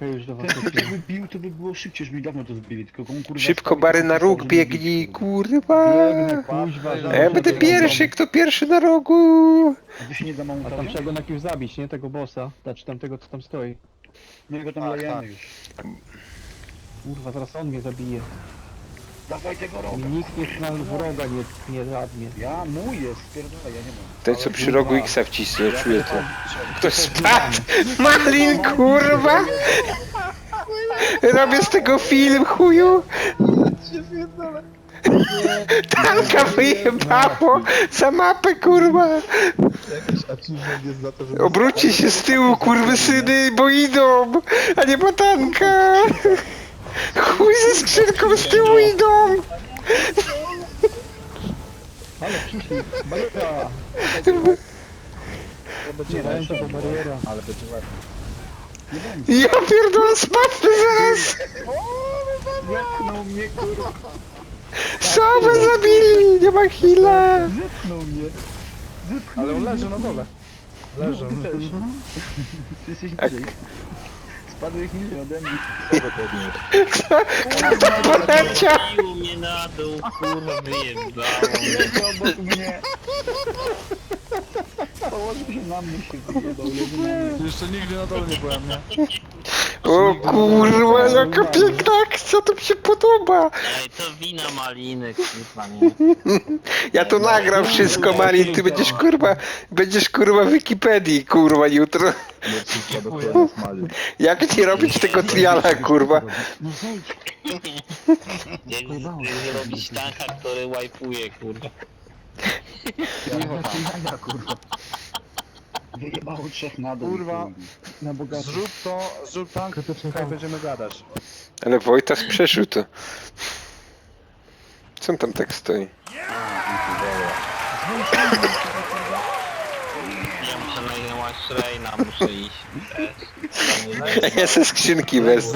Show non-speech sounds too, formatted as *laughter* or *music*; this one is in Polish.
To już do was Ten, kto leci. by bił, to by było szybciej, już by dawno to zbili, tylko on kurwa... Szybko bary na stan, róg żeby biegnij, bić, kurwa. Biegnę, kuźwa, A że- ja będę pierwszy, kto pierwszy na rogu. A wy się nie A tam trzeba go najpierw zabić, nie? Tego bossa. Znaczy tamtego, co tam stoi. My go tam Tak, lejemy tak. już. Kurwa, zaraz on mnie zabije. Dawaj tego roga. Nikt wroga nie, nie zadnie. Ja, mój jest, spierdolę, ja nie mam. Ten co przy rogu X wcisnął, czuję to. Ktoś spadł! Malin, kurwa! Robię z tego film, chuju! Tanka wyjebało za mapę, kurwa! Jakiś achievement jest za to, że... Obróćcie się z tyłu, kurwy syny, bo idą! A nie ma tanka! Skrzynką z tyłu idą! Ale przyszli, bariera! będzie Nie dałem tego bariera. Ale będzie łatwo. Nie będzie. Ja pierdolę, spadnę zaraz! Zepchnął mnie, kurwa. Same zabili, nie ma chwila! Zepchnął mnie. Zepchnął Ale on mnie. leży na dole. Leży. Ty jesteś niżej. Spadłeś niżej ode mnie. Co to podnieść? Kto to poleciał? Bił mnie na dół, kurwa, wyjebało mnie. Obok mnie. Położył się na mnie, się wyjebał. leży na mnie. Jeszcze nigdy na dole nie byłem, nie? O kurwa, jaka piękna akcja, to mi się podoba! Ej, to wina maliny, kurwa, nie? Ja to nagram wszystko, Malin, ty będziesz kurwa, będziesz kurwa w Wikipedii, kurwa, jutro. Jak ci robić tego triala, kurwa? No. Jak zrobić tanka, który wajpuje, kurwa. Ja, kurwa. Wyjebało trzech na dół. Kurwa. Na bogato. Zrób to, zrób tank, tutaj będziemy gadać. Ale Wojtas przeszył to. Co on tam tak stoi? Ja muszę na jeden Reina, muszę iść. *laughs* Ja ze skrzynki wezmę.